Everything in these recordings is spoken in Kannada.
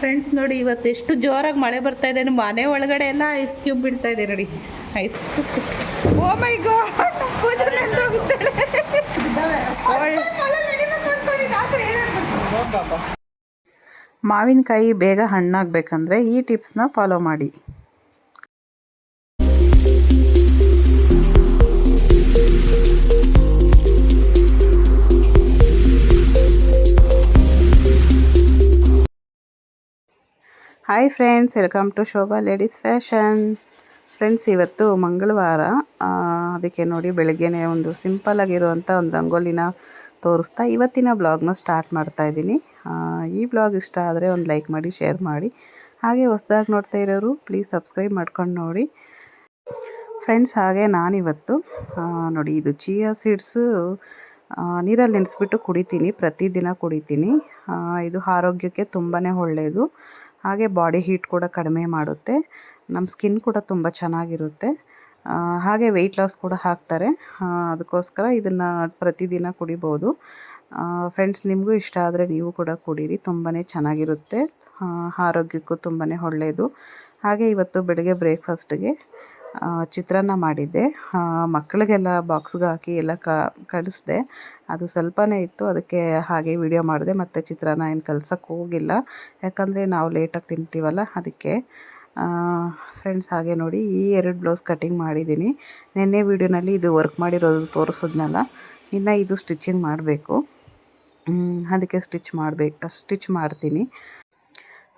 ಫ್ರೆಂಡ್ಸ್ ನೋಡಿ, ಇವತ್ತು ಎಷ್ಟು ಜೋರಾಗಿ ಮಳೆ ಬರ್ತಾ ಇದೆ. ಮನೆ ಒಳಗಡೆ ಎಲ್ಲ ಐಸ್ ಕ್ಯೂಬ್ ಬಿಡ್ತಾ ಇದೆ ನೋಡಿ. ಐಸ್ ಓ ಮೈ ಮಾವಿನಕಾಯಿ ಬೇಗ ಹಣ್ಣಾಗಬೇಕಂದ್ರೆ ಈ ಟಿಪ್ಸ್ನ ಫಾಲೋ ಮಾಡಿ. Hi friends welcome to Shobha ladies fashion friends ಇವತ್ತು ಮಂಗಳವಾರ. ಅದಕ್ಕೆ ನೋಡಿ ಬೆಳಗ್ಗೆನೇ ಒಂದು ಸಿಂಪಲ್ ಆಗಿರುವಂಥ ಒಂದು ರಂಗೋಲಿನ ತೋರಿಸ್ತಾ ಇವತ್ತಿನ ಬ್ಲಾಗ್ನ ಸ್ಟಾರ್ಟ್ ಮಾಡ್ತಾ ಇದ್ದೀನಿ. ಈ ಬ್ಲಾಗ್ ಇಷ್ಟ ಆದರೆ ಒಂದು ಲೈಕ್ ಮಾಡಿ ಶೇರ್ ಮಾಡಿ. ಹಾಗೆ ಹೊಸ್ದಾಗಿ ನೋಡ್ತಾ ಇರೋರು ಪ್ಲೀಸ್ ಸಬ್ಸ್ಕ್ರೈಬ್ ಮಾಡ್ಕೊಂಡು ನೋಡಿ. ಫ್ರೆಂಡ್ಸ್ ಹಾಗೆ ನಾನಿವತ್ತು ನೋಡಿ ಇದು ಚಿಯಾ ಸೀಡ್ಸು ನೀರಲ್ಲಿ ನೆನೆಸ್ಬಿಟ್ಟು ಕುಡಿತೀನಿ, ಪ್ರತಿದಿನ ಕುಡಿತೀನಿ. ಇದು ಆರೋಗ್ಯಕ್ಕೆ ತುಂಬಾ ಒಳ್ಳೆಯದು ಹಾಗೆ ಬಾಡಿ ಹೀಟ್ ಕೂಡ ಕಡಿಮೆ ಮಾಡುತ್ತೆ. ನಮ್ಮ ಸ್ಕಿನ್ ಕೂಡ ತುಂಬ ಚೆನ್ನಾಗಿರುತ್ತೆ. ಹಾಗೆ ವೆಯ್ಟ್ ಲಾಸ್ ಕೂಡ ಹಾಕ್ತಾರೆ. ಅದಕ್ಕೋಸ್ಕರ ಇದನ್ನು ಪ್ರತಿದಿನ ಕುಡಿಬೋದು. ಫ್ರೆಂಡ್ಸ್ ನಿಮಗೂ ಇಷ್ಟ ಆದರೆ ನೀವು ಕೂಡ ಕುಡೀರಿ. ತುಂಬಾ ಚೆನ್ನಾಗಿರುತ್ತೆ. ಆರೋಗ್ಯಕ್ಕೂ ತುಂಬಾ ಒಳ್ಳೆಯದು ಹಾಗೆ ಇವತ್ತು ಬೆಳಗ್ಗೆ ಬ್ರೇಕ್ಫಾಸ್ಟ್ಗೆ ಚಿತ್ರಾನ್ನ ಮಾಡಿದ್ದೆ. ಮಕ್ಕಳಿಗೆಲ್ಲ ಬಾಕ್ಸ್ಗೆ ಹಾಕಿ ಎಲ್ಲ ಕ ಕಳಿಸ್ದೆ ಅದು ಸ್ವಲ್ಪನೇ ಇತ್ತು, ಅದಕ್ಕೆ ಹಾಗೆ ವಿಡಿಯೋ ಮಾಡಿದೆ. ಮತ್ತು ಚಿತ್ರಾನ್ನ ಏನು ಕಲ್ಸೋಕ್ಕೆ ಹೋಗಿಲ್ಲ. ಯಾಕಂದರೆ ನಾವು ಲೇಟಾಗಿ ತಿಂತೀವಲ್ಲ, ಅದಕ್ಕೆ. ಫ್ರೆಂಡ್ಸ್ ಹಾಗೆ ನೋಡಿ ಈ ಎರಡು ಬ್ಲೌಸ್ ಕಟಿಂಗ್ ಮಾಡಿದ್ದೀನಿ. ನಿನ್ನೆ ವೀಡಿಯೋನಲ್ಲಿ ಇದು ವರ್ಕ್ ಮಾಡಿರೋದು ತೋರಿಸಿದ್ನಲ್ಲ, ಇನ್ನು ಇದು ಸ್ಟಿಚಿಂಗ್ ಮಾಡಬೇಕು. ಅದಕ್ಕೆ ಸ್ಟಿಚ್ ಮಾಡಬೇಕು ಸ್ಟಿಚ್ ಮಾಡ್ತೀನಿ.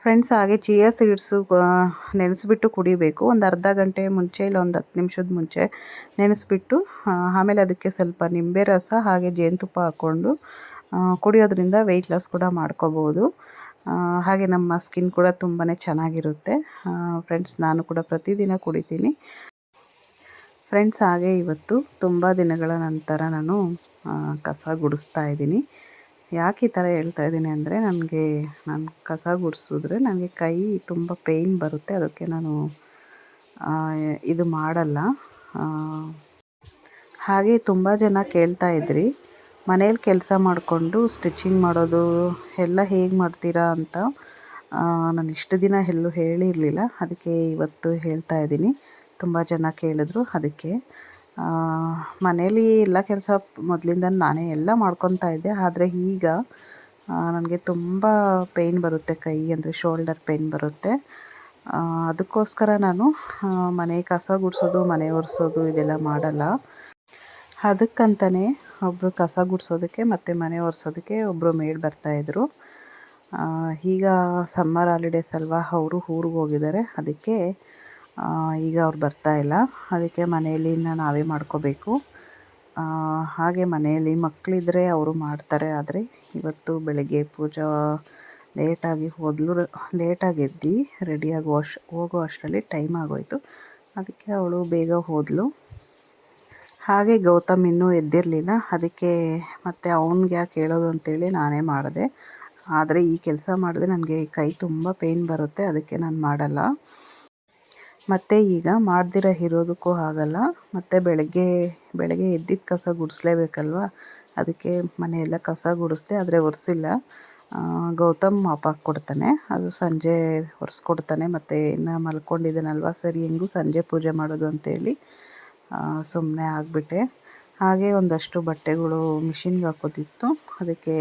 ಫ್ರೆಂಡ್ಸ್ ಹಾಗೆ ಚಿಯಾ ಸೀಡ್ಸು ನೆನೆಸ್ಬಿಟ್ಟು ಕುಡಿಬೇಕು. ಒಂದು ಅರ್ಧ ಗಂಟೆ ಮುಂಚೆ ಇಲ್ಲ ಒಂದು ಹತ್ತು ನಿಮಿಷದ ಮುಂಚೆ ನೆನೆಸ್ಬಿಟ್ಟು ಆಮೇಲೆ ಅದಕ್ಕೆ ಸ್ವಲ್ಪ ನಿಂಬೆ ರಸ ಹಾಗೆ ಜೇನುತುಪ್ಪ ಹಾಕ್ಕೊಂಡು ಕುಡಿಯೋದ್ರಿಂದ ವೆಯ್ಟ್ ಲಾಸ್ ಕೂಡ ಮಾಡ್ಕೋಬೋದು. ಹಾಗೆ ನಮ್ಮ ಸ್ಕಿನ್ ಕೂಡ ತುಂಬಾ ಚೆನ್ನಾಗಿರುತ್ತೆ. ಫ್ರೆಂಡ್ಸ್ ನಾನು ಕೂಡ ಪ್ರತಿದಿನ ಕುಡಿತೀನಿ. ಫ್ರೆಂಡ್ಸ್ ಹಾಗೆ ಇವತ್ತು ತುಂಬ ದಿನಗಳ ನಂತರ ನಾನು ಕಸ ಗುಡಿಸ್ತಾ ಇದ್ದೀನಿ. ಯಾಕೆ ಈ ಥರ ಹೇಳ್ತಾ ಇದ್ದೀನಿ ಅಂದರೆ ನನಗೆ ನಾನು ಕಸ ಗುಡಿಸಿದ್ರೆ ನನಗೆ ಕೈ ತುಂಬ ಪೇಯ್ನ್ ಬರುತ್ತೆ. ಅದಕ್ಕೆ ನಾನು ಇದು ಮಾಡಲ್ಲ. ಹಾಗೆ ತುಂಬ ಜನ ಕೇಳ್ತಾ ಇದ್ರಿ, ಮನೇಲಿ ಕೆಲಸ ಮಾಡಿಕೊಂಡು ಸ್ಟಿಚಿಂಗ್ ಮಾಡೋದು ಎಲ್ಲ ಹೇಗೆ ಮಾಡ್ತೀರಾ ಅಂತ ನಾನು ಇಷ್ಟು ದಿನ ಎಲ್ಲೂ ಹೇಳಿರಲಿಲ್ಲ. ಅದಕ್ಕೆ ಇವತ್ತು ಹೇಳ್ತಾ ಇದ್ದೀನಿ. ತುಂಬ ಜನ ಕೇಳಿದ್ರು ಅದಕ್ಕೆ. ಮನೇಲಿ ಎಲ್ಲ ಕೆಲಸ ಮೊದಲಿಂದ ನಾನೇ ಎಲ್ಲ ಮಾಡ್ಕೊತಾ ಇದ್ದೆ. ಆದರೆ ಈಗ ನನಗೆ ತುಂಬ ಪೇಯ್ನ್ ಬರುತ್ತೆ ಕೈ, ಅಂದರೆ ಶೋಲ್ಡರ್ ಪೇಯ್ನ್ ಬರುತ್ತೆ. ಅದಕ್ಕೋಸ್ಕರ ನಾನು ಮನೆ ಕಸ ಗುಡಿಸೋದು, ಮನೆ ಒರೆಸೋದು ಇದೆಲ್ಲ ಮಾಡಲ್ಲ. ಅದಕ್ಕಂತಲೇ ಒಬ್ಬರು ಕಸ ಗುಡಿಸೋದಕ್ಕೆ ಮತ್ತು ಮನೆ ಒರೆಸೋದಕ್ಕೆ ಒಬ್ಬರು ಮೇಡ್ ಬರ್ತಾಯಿದ್ರು ಈಗ ಸಮ್ಮರ್ ಹಾಲಿಡೇಸ್ ಅಲ್ವಾ, ಅವರು ಊರಿಗೆ ಹೋಗಿದ್ದಾರೆ. ಅದಕ್ಕೆ ಈಗ ಅವ್ರು ಇಲ್ಲ. ಅದಕ್ಕೆ ಮನೆಯಲ್ಲಿ ಇನ್ನು ನಾವೇ ಮಾಡ್ಕೋಬೇಕು. ಹಾಗೆ ಮನೆಯಲ್ಲಿ ಮಕ್ಕಳಿದ್ರೆ ಅವರು ಮಾಡ್ತಾರೆ. ಆದರೆ ಇವತ್ತು ಬೆಳಗ್ಗೆ ಪೂಜಾ ಲೇಟಾಗಿ ಹೋದ್ಲು ಲೇಟಾಗಿ ಎದ್ದು ರೆಡಿಯಾಗಿ ವಾಶ್ ಹೋಗೋ ಅಷ್ಟರಲ್ಲಿ ಟೈಮ್ ಆಗೋಯಿತು. ಅದಕ್ಕೆ ಅವಳು ಬೇಗ ಹೋದಳು ಹಾಗೆ ಗೌತಮ್ ಇನ್ನೂ ಎದ್ದಿರಲಿಲ್ಲ. ಅದಕ್ಕೆ ಮತ್ತೆ ಅವನಿಗೆ ಯಾಕೆ ಹೇಳೋದು ಅಂತೇಳಿ ನಾನೇ ಮಾಡಿದೆ. ಆದರೆ ಈ ಕೆಲಸ ಮಾಡಿದ್ರೆ ನನಗೆ ಕೈ ತುಂಬ ಪೇಯ್ನ್ ಬರುತ್ತೆ. ಅದಕ್ಕೆ ನಾನು ಮಾಡಲ್ಲ. ಮತ್ತು ಈಗ ಮಾಡ್ದಿರ ಇರೋದಕ್ಕೂ ಆಗಲ್ಲ ಮತ್ತು ಬೆಳಗ್ಗೆ ಬೆಳಗ್ಗೆ ಎದ್ದಿದ್ದ ಕಸ ಗುಡಿಸ್ಲೇಬೇಕಲ್ವ? ಅದಕ್ಕೆ ಮನೆಯೆಲ್ಲ ಕಸ ಗುಡಿಸ್ದೆ ಆದರೆ ಒರೆಸಿಲ್ಲ. ಗೌತಮ್ ಮಾಪ್ ಹಾಕ್ಕೊಡ್ತಾನೆ ಅದು ಸಂಜೆ ಒರೆಸ್ಕೊಡ್ತಾನೆ. ಮತ್ತು ಇನ್ನು ಮಲ್ಕೊಂಡಿದ್ದಾನಲ್ವ? ಸರಿ, ಹೆಂಗೂ ಸಂಜೆ ಪೂಜೆ ಮಾಡೋದು ಅಂತೇಳಿ ಸುಮ್ಮನೆ ಆಗಿಬಿಟ್ಟೆ. ಹಾಗೆ ಒಂದಷ್ಟು ಬಟ್ಟೆಗಳು ಮಿಷಿನ್ಗೆ ಹಾಕೋದಿತ್ತು ಅದಕ್ಕೆ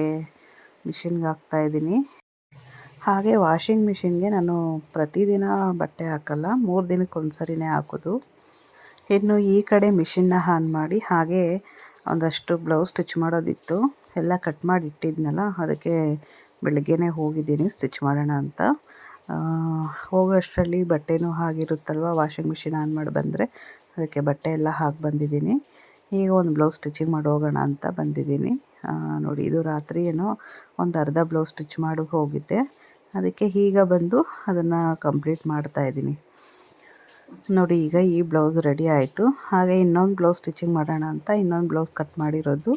ಮಿಷಿನ್ಗೆ ಹಾಕ್ತಾಯಿದ್ದೀನಿ ಹಾಗೆ ವಾಷಿಂಗ್ ಮಿಷಿನ್ಗೆ ನಾನು ಪ್ರತಿದಿನ ಬಟ್ಟೆ ಹಾಕಲ್ಲ, ಮೂರು ದಿನಕ್ಕೆ ಒಂದು ಸರಿನೇ ಹಾಕೋದು. ಇನ್ನು ಈ ಕಡೆ ಮಿಷಿನ್ನ ಆನ್ ಮಾಡಿ, ಹಾಗೆ ಒಂದಷ್ಟು ಬ್ಲೌಸ್ ಸ್ಟಿಚ್ ಮಾಡೋದಿತ್ತು. ಎಲ್ಲ ಕಟ್ ಮಾಡಿ ಇಟ್ಟಿದ್ನಲ್ಲ, ಅದಕ್ಕೆ ಬೆಳಗ್ಗೆನೇ ಹೋಗಿದ್ದೀನಿ ಸ್ಟಿಚ್ ಮಾಡೋಣ ಅಂತ. ಹೋಗೋಷ್ಟರಲ್ಲಿ ಬಟ್ಟೆನೂ ಹಾಗಿರುತ್ತಲ್ವ, ವಾಷಿಂಗ್ ಮಿಷಿನ್ ಆನ್ ಮಾಡಿ ಬಂದರೆ, ಅದಕ್ಕೆ ಬಟ್ಟೆ ಎಲ್ಲ ಹಾಕಿ ಬಂದಿದ್ದೀನಿ. ಈಗ ಒಂದು ಬ್ಲೌಸ್ ಸ್ಟಿಚಿಂಗ್ ಮಾಡಿ ಹೋಗೋಣ ಅಂತ ಬಂದಿದ್ದೀನಿ. ನೋಡಿ, ಇದು ರಾತ್ರಿ ಏನೋ ಒಂದು ಅರ್ಧ ಬ್ಲೌಸ್ ಸ್ಟಿಚ್ ಮಾಡಿ ಹೋಗಿದ್ದೆ. ಅದಕ್ಕೆ ಈಗ ಬಂದು ಅದನ್ನು ಕಂಪ್ಲೀಟ್ ಮಾಡ್ತಾ ಇದ್ದೀನಿ. ನೋಡಿ, ಈಗ ಈ ಬ್ಲೌಸ್ ರೆಡಿ ಆಯಿತು. ಹಾಗೆ ಇನ್ನೊಂದು ಬ್ಲೌಸ್ ಸ್ಟಿಚಿಂಗ್ ಮಾಡೋಣ ಅಂತ ಇನ್ನೊಂದು ಬ್ಲೌಸ್ ಕಟ್ ಮಾಡಿರೋದು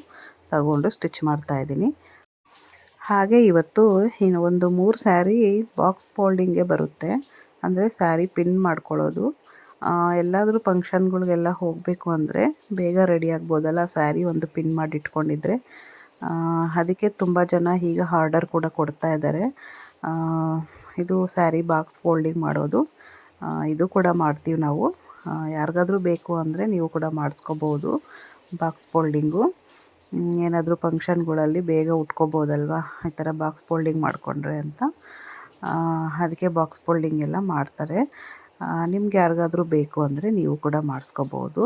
ತಗೊಂಡು ಸ್ಟಿಚ್ ಮಾಡ್ತಾ ಇದ್ದೀನಿ. ಹಾಗೆ ಇವತ್ತು ಇನ್ನು ಒಂದು ಮೂರು ಸ್ಯಾರಿ ಬಾಕ್ಸ್ ಫೋಲ್ಡಿಂಗೇ ಬರುತ್ತೆ. ಅಂದರೆ ಸ್ಯಾರಿ ಪಿನ್ ಮಾಡ್ಕೊಳ್ಳೋದು. ಎಲ್ಲಾದರೂ ಫಂಕ್ಷನ್ಗಳಿಗೆಲ್ಲ ಹೋಗಬೇಕು ಅಂದರೆ ಬೇಗ ರೆಡಿ ಆಗ್ಬೋದಲ್ಲ ಸ್ಯಾರಿ ಒಂದು ಪಿನ್ ಮಾಡಿ ಇಟ್ಕೊಂಡಿದ್ರೆ. ಅದಕ್ಕೆ ತುಂಬ ಜನ ಈಗ ಆರ್ಡರ್ ಕೂಡ ಕೊಡ್ತಾ ಇದ್ದಾರೆ. ಇದು ಸ್ಯಾರಿ ಬಾಕ್ಸ್ ಫೋಲ್ಡಿಂಗ್ ಮಾಡೋದು. ಇದು ಕೂಡ ಮಾಡ್ತೀವಿ ನಾವು. ಯಾರಿಗಾದರೂ ಬೇಕು ಅಂದರೆ ನೀವು ಕೂಡ ಮಾಡಿಸ್ಕೋಬೋದು ಬಾಕ್ಸ್ ಫೋಲ್ಡಿಂಗು. ಏನಾದರೂ ಫಂಕ್ಷನ್ಗಳಲ್ಲಿ ಬೇಗ ಉಟ್ಕೋಬೋದಲ್ವಾ? ಈ ಥರ ಬಾಕ್ಸ್ ಫೋಲ್ಡಿಂಗ್ ಮಾಡಿಕೊಂಡ್ರೆ ಅಂತ. ಅದಕ್ಕೆ ಬಾಕ್ಸ್ ಫೋಲ್ಡಿಂಗ್ ಎಲ್ಲ ಮಾಡ್ತಾರೆ. ನಿಮ್ಗೆ ಯಾರಿಗಾದರೂ ಬೇಕು ಅಂದರೆ ನೀವು ಕೂಡ ಮಾಡಿಸ್ಕೋಬೋದು.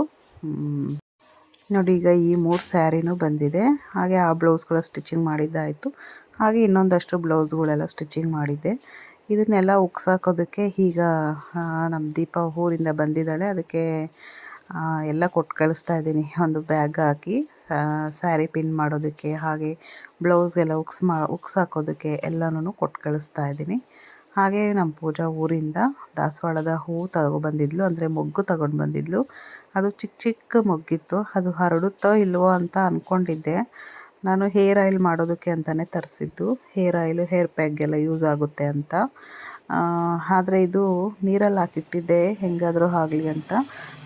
ನೋಡಿ, ಈಗ ಈ ಮೂರು ಸ್ಯಾರಿನೂ ಬಂದಿದೆ. ಹಾಗೆ ಆ ಬ್ಲೌಸ್ಗಳ ಸ್ಟಿಚಿಂಗ್ ಮಾಡಿದ್ದಾಯಿತು. ಹಾಗೆ ಇನ್ನೊಂದಷ್ಟು ಬ್ಲೌಸ್ಗಳೆಲ್ಲ ಸ್ಟಿಚಿಂಗ್ ಮಾಡಿದ್ದೆ. ಇದನ್ನೆಲ್ಲ ಉಕ್ಸಾಕೋದಕ್ಕೆ ಈಗ ನಮ್ಮ ದೀಪ ಊರಿಂದ ಬಂದಿದ್ದಾಳೆ. ಅದಕ್ಕೆ ಎಲ್ಲ ಕೊಟ್ಟು ಕಳಿಸ್ತಾ ಇದ್ದೀನಿ. ಒಂದು ಬ್ಯಾಗ್ ಹಾಕಿ ಸ್ಯಾರಿ ಪಿನ್ ಮಾಡೋದಕ್ಕೆ, ಹಾಗೆ ಬ್ಲೌಸ್ಗೆಲ್ಲ ಉಕ್ಸ್ ಮಾ ಉಕ್ಸ್ ಹಾಕೋದಕ್ಕೆ ಎಲ್ಲನೂ ಕೊಟ್ಟು ಕಳಿಸ್ತಾ ಇದ್ದೀನಿ. ಹಾಗೆ ನಮ್ಮ ಪೂಜಾ ಊರಿಂದ ದಾಸವಾಳದ ಹೂವು ತಗೊಬಂದಿದ್ಲು ಅಂದರೆ ಮೊಗ್ಗು ತಗೊಂಡು ಬಂದಿದ್ಲು. ಅದು ಚಿಕ್ಕ ಚಿಕ್ಕ ಮೊಗ್ಗಿತ್ತು. ಅದು ಹರಡುತ್ತೋ ಇಲ್ವೋ ಅಂತ ಅಂದ್ಕೊಂಡಿದ್ದೆ ನಾನು ಹೇರ್ ಆಯಿಲ್ ಮಾಡೋದಕ್ಕೆ ಅಂತಲೇ ತರಿಸಿದ್ದು. ಹೇರ್ ಆಯಿಲು, ಹೇರ್ ಪ್ಯಾಕ್ಗೆಲ್ಲ ಯೂಸ್ ಆಗುತ್ತೆ ಅಂತ. ಆದರೆ ಇದು ನೀರಲ್ಲಿ ಹಾಕಿಟ್ಟಿದ್ದೆ, ಹೆಂಗಾದರೂ ಆಗಲಿ ಅಂತ.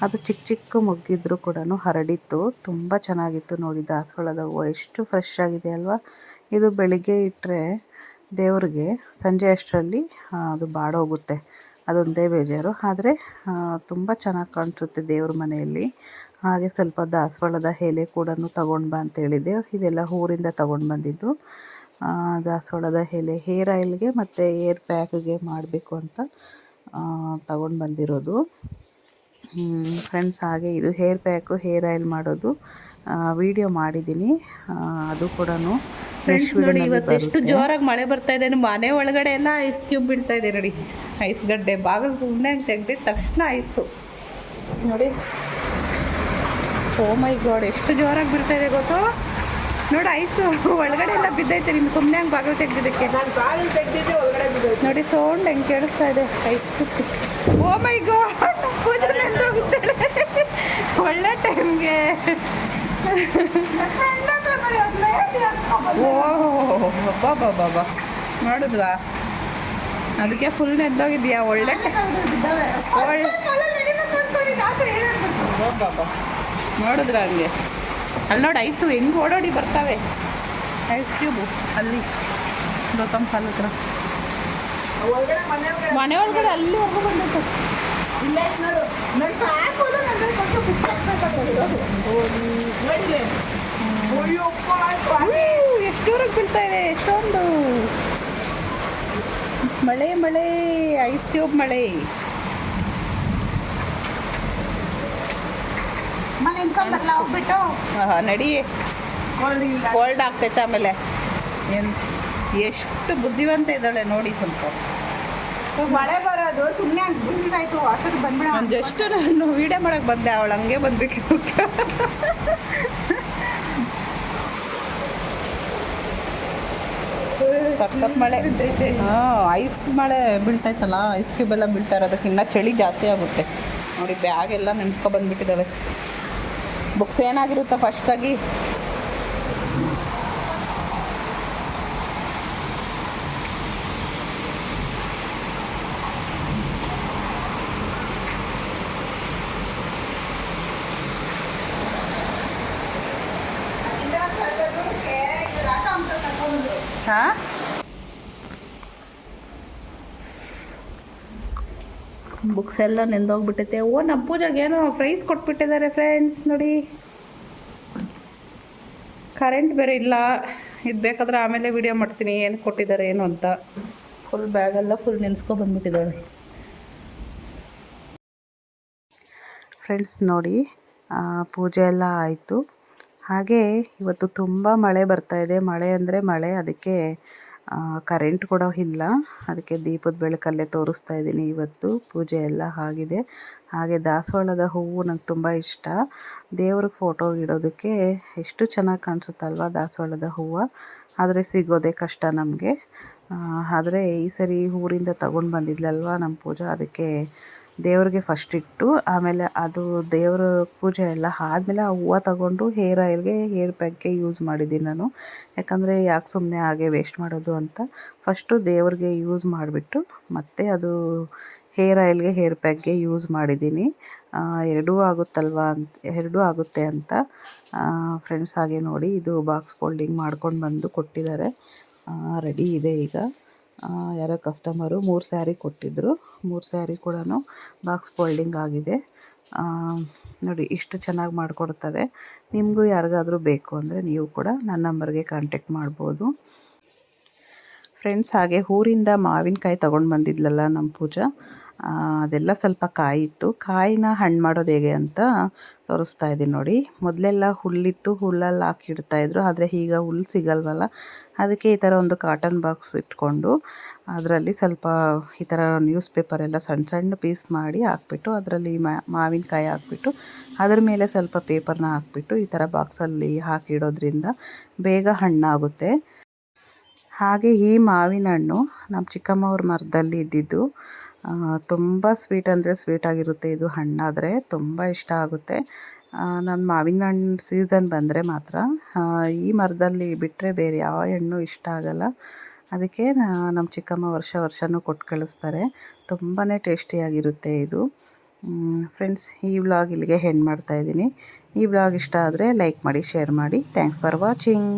ಅದು ಚಿಕ್ಕ ಚಿಕ್ಕ ಮುಗ್ಗಿದ್ರೂ ಕೂಡ ಹರಡಿತ್ತು. ತುಂಬ ಚೆನ್ನಾಗಿತ್ತು ನೋಡಿ ದಾಸವಾಳದ ಹೂವು ಎಷ್ಟು ಫ್ರೆಶ್ ಆಗಿದೆ ಅಲ್ವಾ? ಇದು ಬೆಳಿಗ್ಗೆ ಇಟ್ಟರೆ ದೇವ್ರಿಗೆ, ಸಂಜೆ ಅಷ್ಟರಲ್ಲಿ ಅದು ಬಾಡೋಗುತ್ತೆ. ಅದೊಂದೇ ಬೇಜಾರು. ಆದರೆ ತುಂಬ ಚೆನ್ನಾಗಿ ಕಾಣಿಸುತ್ತೆ ದೇವ್ರ ಮನೆಯಲ್ಲಿ. ಹಾಗೆ ಸ್ವಲ್ಪ ದಾಸವಾಳದ ಎಲೆ ಕೂಡ ತಗೊಂಡು ಬಾ ಅಂತ ಹೇಳಿದ್ದೆ. ಇದೆಲ್ಲ ಊರಿಂದ ತಗೊಂಡು ಬಂದಿದ್ದು. ದಾಸವಾಳದ ಎಲೆ ಹೇರ್ ಆಯಿಲ್ಗೆ ಮತ್ತು ಏರ್ ಪ್ಯಾಕ್ಗೆ ಮಾಡಬೇಕು ಅಂತ ತಗೊಂಡು ಬಂದಿರೋದು. ಫ್ರೆಂಡ್ಸ್ ಹಾಗೆ ಇದು ಹೇರ್ ಪ್ಯಾಕು ಹೇರ್ ಆಯಿಲ್ ಮಾಡೋದು ವಿಡಿಯೋ ಮಾಡಿದ್ದೀನಿ. ಅದು ಕೂಡ ಫ್ರೆಂಡ್ಸ್ ನೋಡಿ ಇವತ್ತು ಎಷ್ಟು ಜೋರಾಗಿ ಮಳೆ ಬರ್ತಾ ಇದೆ. ಮನೆ ಒಳಗಡೆ ಎಲ್ಲ ಐಸ್ ಕ್ಯೂಬ್ ಬಿಡ್ತಾ ಇದೆ ನೋಡಿ. ಐಸ್ ಗಡ್ಡೆ ಬಾಗಿಲು ಸುಮ್ಮನೆ ತೆಗ್ದಿದ ತಕ್ಷಣ ಐಸು ನೋಡಿ. ಓ ಮೈ ಗಾಡ್ ಎಷ್ಟು ಜೋರಾಗಿ ಬಿಡ್ತಾ ಇದೆ ಗೊತ್ತು? ನೋಡಿ ಐಸು ಒಳಗಡೆ ಎಲ್ಲ ಬಿದ್ದೈತೆ ನಿಮ್ಗೆ. ಸುಮ್ಮನೆ ಹಂಗೆ ಬಾಗಿಲು ತೆಗ್ದಿದ್ದಕ್ಕೆ. ನೋಡಿ ಸೌಂಡ್ ಹೆಂಗೆ ಕೇಳಿಸ್ತಾ ಇದೆ. Ice oh my god. ಒಳ್ಳೆ ಟೈಮ್ಗೆ. ಓ ಬಾಬಾ ನೋಡಿದ್ವಾ ಅದಕ್ಕೆ ಫುಲ್ ನೆದ್ದೋಗಿದ್ಯಾ ಒಳ್ಳೆ ಒಳ್ಳೆ ಬಾಬಾ ನೋಡಿದ್ರ ಹಂಗೆ? ಅಲ್ಲಿ ನೋಡಿ ಐಸು ಹೆಂಗೆ ಓಡೋಡಿ ಬರ್ತಾವೆ? Ice cube. ಅಲ್ಲಿ. ಗೌತಮ್ ಕಾಲ್ ಹತ್ರ. ಮನೆ ಒಳಗಡೆ ಅಲ್ಲಿವರೆಗೂ ಬಂದೈತೆ ಎಷ್ಟು ಬೀಳ್ತಾ ಇದೆ, ಎಷ್ಟೊಂದು. ಮಳೆ ಮಳೆ, ಐಸ್ ಕ್ಯೂಬ್ ಮಳೆ. ಆಹಾ, ನಡಿ. ಕೋಲ್ಡ್ ಆಗ್ತೈತೆ ಆಮೇಲೆ. ಏನು? ಎಷ್ಟು ಬುದ್ಧಿವಂತ ಇದ್ದಾಳೆ ನೋಡಿ ಸ್ವಲ್ಪ. ಮಳೆ ಬರೋದು ಸುಮ್ಮನೆ ಬಂದಿದ್ದಾಯ್ತು ಅಷ್ಟೊತ್ತು ಬಂದ್ಬಿಡ ನಾನು ಜಸ್ಟ್ ನಾನು ವಿಡಿಯೋ ಮಾಡಕ್ ಬಂದೆ ಅವಳು ಹಂಗೆ ಬಂದ್ಬಿಟ್ಟು ಸಖತ್ ಮಳೆ. ಹಾಂ ಐಸ್ ಮಳೆ ಬೀಳ್ತೈತಲ್ಲ ಐಸ್ ಕ್ಯೂಬ್ ಎಲ್ಲ ಬೀಳ್ತಾ ಇರೋದಕ್ಕೆ ಇನ್ನ ಚಳಿ ಜಾಸ್ತಿ ಆಗುತ್ತೆ. ನೋಡಿ ಬ್ಯಾಗ್ ಎಲ್ಲ ನೆನ್ಸ್ಕೊ ಬಂದ್ಬಿಟ್ಟಿದ್ದಾವೆ ಬುಕ್ಸ್ ಏನಾಗಿರುತ್ತೆ ಫಸ್ಟಾಗಿ ಹಾಂ? ಬುಕ್ಸ್ ಎಲ್ಲ ನೆಂದೋಗ್ಬಿಟ್ಟೈತೆ. ಓ ನಮ್ಮ ಪೂಜೆಗೆ ಏನೋ ಪ್ರೈಸ್ ಕೊಟ್ಬಿಟ್ಟಿದ್ದಾರೆ ಫ್ರೆಂಡ್ಸ್ ನೋಡಿ. ಕರೆಂಟ್ ಬೇರೆ ಇಲ್ಲ. ಇದು ಬೇಕಾದ್ರೆ ಆಮೇಲೆ ವಿಡಿಯೋ ಮಾಡ್ತೀನಿ ಏನು ಕೊಟ್ಟಿದ್ದಾರೆ, ಏನು ಅಂತ. ಫುಲ್ ಬ್ಯಾಗೆಲ್ಲ ಫುಲ್ ನೆನೆಸ್ಕೊ ಬಂದ್ಬಿಟ್ಟಿದ್ದಾಳೆ. ಫ್ರೆಂಡ್ಸ್ ನೋಡಿ ಪೂಜೆ ಎಲ್ಲ ಆಯಿತು. ಹಾಗೆ ಇವತ್ತು ತುಂಬ ಮಳೆ ಬರ್ತಾ ಇದೆ. ಮಳೆ ಅಂದರೆ ಮಳೆ, ಅದಕ್ಕೆ ಕರೆಂಟ್ ಕೂಡ ಇಲ್ಲ. ಅದಕ್ಕೆ ದೀಪದ ಬೆಳಕಲ್ಲೇ ತೋರಿಸ್ತಾ ಇದ್ದೀನಿ ಇವತ್ತು. ಪೂಜೆ ಎಲ್ಲ ಆಗಿದೆ. ಹಾಗೆ ದಾಸವಾಳದ ಹೂವು ನಂಗೆ ತುಂಬ ಇಷ್ಟ. ದೇವ್ರಿಗೆ ಫೋಟೋ ಇಡೋದಕ್ಕೆ ಎಷ್ಟು ಚೆನ್ನಾಗಿ ಕಾಣಿಸುತ್ತಲ್ವ ದಾಸವಾಳದ ಹೂವು. ಆದರೆ ಸಿಗೋದೇ ಕಷ್ಟ ನಮಗೆ. ಆದರೆ ಈ ಸರಿ ಊರಿಂದ ತಗೊಂಡು ಬಂದಿದ್ಲಲ್ವ ನಮ್ಮ ಪೂಜಾ? ಅದಕ್ಕೆ ದೇವ್ರಿಗೆ ಫಸ್ಟ್ ಇಟ್ಟು, ಆಮೇಲೆ ಅದು ದೇವ್ರ ಪೂಜೆ ಎಲ್ಲ ಆದಮೇಲೆ ಆ ಹೂವು ತಗೊಂಡು ಹೇರ್ ಆಯಿಲ್ಗೆ ಹೇರ್ ಪ್ಯಾಕ್ಗೆ ಯೂಸ್ ಮಾಡಿದ್ದೀನಿ ನಾನು. ಯಾಕಂದರೆ ಯಾಕೆ ಸುಮ್ಮನೆ ಹಾಗೆ ವೇಸ್ಟ್ ಮಾಡೋದು ಅಂತ. ಫಸ್ಟು ದೇವ್ರಿಗೆ ಯೂಸ್ ಮಾಡಿಬಿಟ್ಟು, ಮತ್ತೆ ಅದು ಹೇರ್ ಆಯಿಲ್ಗೆ ಹೇರ್ ಪ್ಯಾಕ್ಗೆ ಯೂಸ್ ಮಾಡಿದ್ದೀನಿ. ಎರಡೂ ಆಗುತ್ತಲ್ವಾ ಅಂತ ಎರಡೂ ಆಗುತ್ತೆ ಅಂತ ಫ್ರೆಂಡ್ಸ್ ಹಾಗೆ ನೋಡಿ ಇದು ಬಾಕ್ಸ್ ಫೋಲ್ಡಿಂಗ್ ಮಾಡ್ಕೊಂಡು ಬಂದು ಕೊಟ್ಟಿದ್ದಾರೆ. ರೆಡಿ ಇದೆ ಈಗ. ಯಾರೋ ಕಸ್ಟಮರು ಮೂರು ಸ್ಯಾರಿ ಕೊಟ್ಟಿದ್ದರು ಮೂರು ಸ್ಯಾರಿ ಕೂಡ ಬಾಕ್ಸ್ ಫೋಲ್ಡಿಂಗ್ ಆಗಿದೆ. ನೋಡಿ, ಇಷ್ಟು ಚೆನ್ನಾಗಿ ಮಾಡಿಕೊಡ್ತಾರೆ ನಿಮಗೂ ಯಾರಿಗಾದರೂ ಬೇಕು ಅಂದರೆ ನೀವು ಕೂಡ ನನ್ನ ನಂಬರ್ಗೆ ಕಾಂಟ್ಯಾಕ್ಟ್ ಮಾಡ್ಬೋದು. ಫ್ರೆಂಡ್ಸ್ ಹಾಗೆ ಊರಿಂದ ಮಾವಿನಕಾಯಿ ತೊಗೊಂಡು ಬಂದಿದ್ಲಲ್ಲ ನಮ್ಮ ಪೂಜಾ? ಅದೆಲ್ಲ ಸ್ವಲ್ಪ ಕಾಯಿ ಇತ್ತು ಕಾಯಿನ ಹಣ್ಣು ಮಾಡೋದು ಹೇಗೆ ಅಂತ ತೋರಿಸ್ತಾ ಇದ್ದೀನಿ ನೋಡಿ. ಮೊದಲೆಲ್ಲ ಹುಲ್ಲಿತ್ತು, ಹುಲ್ಲಲ್ಲಿ ಹಾಕಿ ಇಡ್ತಾಯಿದ್ರು ಆದರೆ ಈಗ ಹುಲ್ಲು ಸಿಗಲ್ವಲ್ಲ? ಅದಕ್ಕೆ ಈ ಥರ ಒಂದು ಕಾಟನ್ ಬಾಕ್ಸ್ ಇಟ್ಕೊಂಡು ಅದರಲ್ಲಿ ಸ್ವಲ್ಪ ಈ ಥರ ನ್ಯೂಸ್ ಪೇಪರ್ ಎಲ್ಲ ಸಣ್ಣ ಸಣ್ಣ ಪೀಸ್ ಮಾಡಿ ಹಾಕ್ಬಿಟ್ಟು ಅದರಲ್ಲಿ ಮಾವಿನಕಾಯಿ ಹಾಕ್ಬಿಟ್ಟು ಅದ್ರ ಮೇಲೆ ಸ್ವಲ್ಪ ಪೇಪರ್ನ ಹಾಕ್ಬಿಟ್ಟು ಈ ಥರ ಬಾಕ್ಸಲ್ಲಿ ಹಾಕಿಡೋದ್ರಿಂದ ಬೇಗ ಹಣ್ಣಾಗುತ್ತೆ. ಹಾಗೆ ಈ ಮಾವಿನ ಹಣ್ಣು ನಮ್ಮ ಚಿಕ್ಕಮ್ಮವ್ರ ಮರದಲ್ಲಿ ಇದ್ದಿದ್ದು ತುಂಬ ಸ್ವೀಟ್ ಅಂದರೆ ಸ್ವೀಟಾಗಿರುತ್ತೆ ಇದು ಹಣ್ಣಾದರೆ ತುಂಬ ಇಷ್ಟ ಆಗುತ್ತೆ. ನಾನು ಮಾವಿನ ಹಣ್ಣು ಸೀಸನ್ ಬಂದರೆ ಮಾತ್ರ. ಈ ಮರದಲ್ಲಿ ಬಿಟ್ಟರೆ ಬೇರೆ ಯಾವ ಹಣ್ಣು ಇಷ್ಟ ಆಗಲ್ಲ. ಅದಕ್ಕೆ ನಮ್ಮ ಚಿಕ್ಕಮ್ಮ ವರ್ಷ ವರ್ಷವೂ ಕೊಟ್ಟು ಕಳಿಸ್ತಾರೆ. ತುಂಬಾ ಟೇಸ್ಟಿಯಾಗಿರುತ್ತೆ ಇದು. ಫ್ರೆಂಡ್ಸ್ ಈ ವ್ಲಾಗ್ ಇಲ್ಲಿಗೆ ಹೆಣ್ಣು ಮಾಡ್ತಾಯಿದ್ದೀನಿ ಈ ವ್ಲಾಗ್ ಇಷ್ಟ ಆದರೆ ಲೈಕ್ ಮಾಡಿ ಶೇರ್ ಮಾಡಿ. Thanks for watching